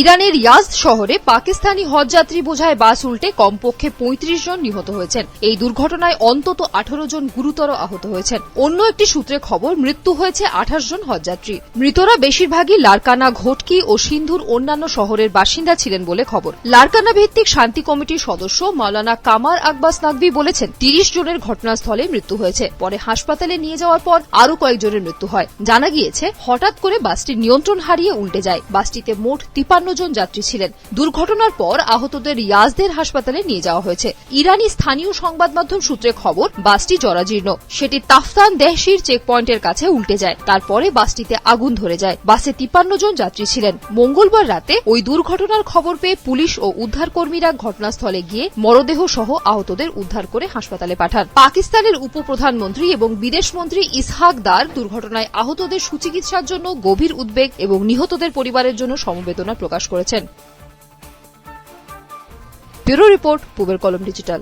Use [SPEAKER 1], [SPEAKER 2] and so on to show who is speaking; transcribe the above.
[SPEAKER 1] ইরানের ইয়াজদ শহরে পাকিস্তানি হজযাত্রী বোঝায় বাস উল্টে কমপক্ষে পঁয়ত্রিশ জন নিহত হয়েছেন। এই দুর্ঘটনায় অন্তত আঠারো জন গুরুতর আহত হয়েছেন। অন্য একটি সূত্রে খবর, মৃত্যু হয়েছে আঠাশ জন হজযাত্রী। মৃতরা বেশিরভাগই লারকানা, ঘটকি ও সিন্ধুর অন্যান্য শহরের বাসিন্দা ছিলেন বলে খবর। লারকানা ভিত্তিক শান্তি কমিটির সদস্য মাওলানা কামার আকবাস নাকভি বলেছেন, তিরিশ জনের ঘটনাস্থলে মৃত্যু হয়েছে। পরে হাসপাতালে নিয়ে যাওয়ার পর আরও কয়েকজনের মৃত্যু হয়। জানা গিয়েছে, হঠাৎ করে বাসটি নিয়ন্ত্রণ হারিয়ে উল্টে যায়। বাসটিতে মোট তিপান্ন জন যাত্রী ছিলেন। দুর্ঘটনার পর আহতদের ইয়াজদের হাসপাতালে নিয়ে যাওয়া হয়েছে। ইরানি স্থানীয় সংবাদ মাধ্যম সূত্রে খবর, বাসটি জরাজীর্ণ। সেটি তাফতান দেহশির চেকপয়েন্টের কাছে উল্টে যায়। তারপরে বাসটিতে আগুন ধরে যায়। বাসে তিপ্পান্ন জন যাত্রী ছিলেন। মঙ্গলবার রাতে ওই দুর্ঘটনার খবর পেয়ে পুলিশ ও উদ্ধারকর্মীরা ঘটনাস্থলে গিয়ে মরদেহ সহ আহতদের উদ্ধার করে হাসপাতালে পাঠান। পাকিস্তানের উপপ্রধানমন্ত্রী এবং বিদেশমন্ত্রী ইসহাক দার দুর্ঘটনায় আহতদের সুচিকিৎসার জন্য গভীর উদ্বেগ এবং নিহতদের পরিবারের জন্য সমবেদনা প্রকাশ করেছেন। ব্যুরো রিপোর্ট পূবের কলম ডিজিটাল।